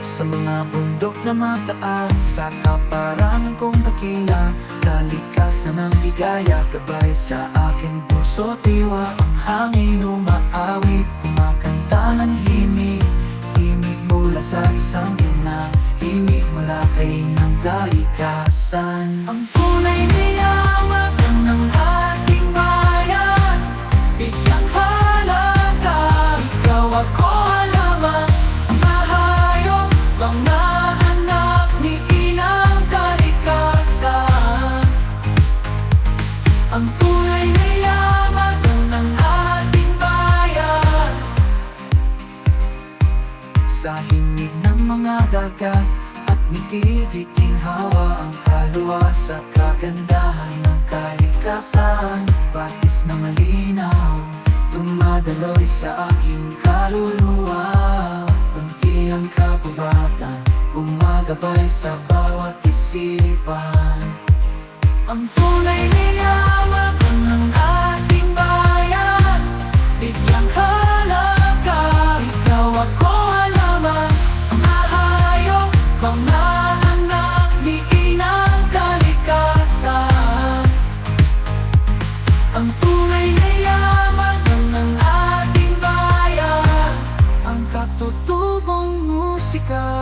Sa mga bundok na mataas Sa kaparangan kong dakila Kalikasan ng ligaya Gabay sa aking puso Tiwa ang hangin umaawit Kumakanta ng himig. Himig mula sa isang gina Himig mula kay ng kalikasan Ang tunay na Ang tunay na yaman ng ating bayan. Sa himig ng mga dagat At nagigiging hawa Ang kaluluwa sa kagandahan ng kalikasan. Batis na malinaw Dumadaloy sa aking kaluluwa Ang tunay na yaman ng ating bayan. Bigyang halaga Ikaw ako alamang Mga hayop Mga anak ni inang kalikasan. Ang tunay na yaman ng ating bayan. Ang katutubong musika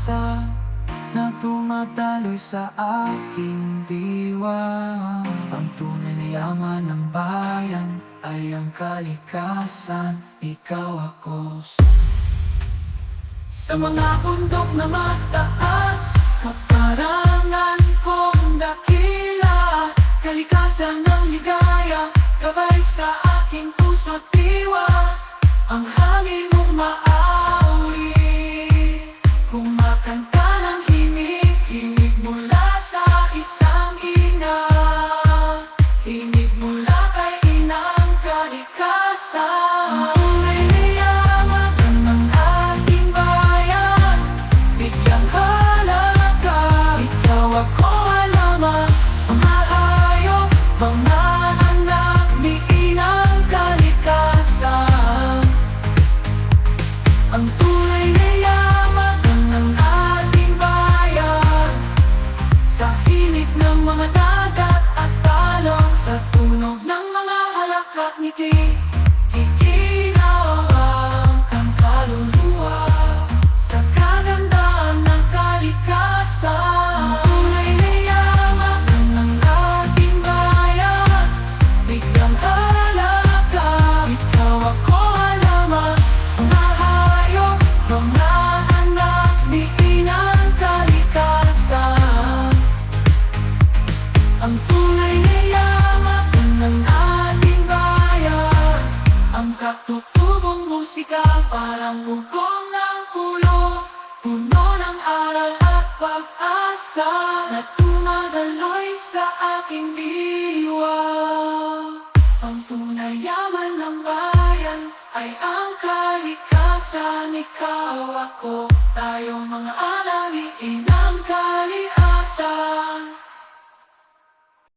pag-asa Na tumataloy sa aking diwa. Ang tunay na yaman ng bayan Ay ang kalikasan. Ikaw ako. Sa mga bundok na mataas Kaparangan kong dakila. Kalikasan ng ligaya Gabay sa aking puso at diwa. Ang Atlat me deep. Pag-asa Na tumadaloy sa aking diwa. Ang tunay yaman ng bayan Ay ang kalikasan. Ikaw ako Tayong mga alangin ng kalikasan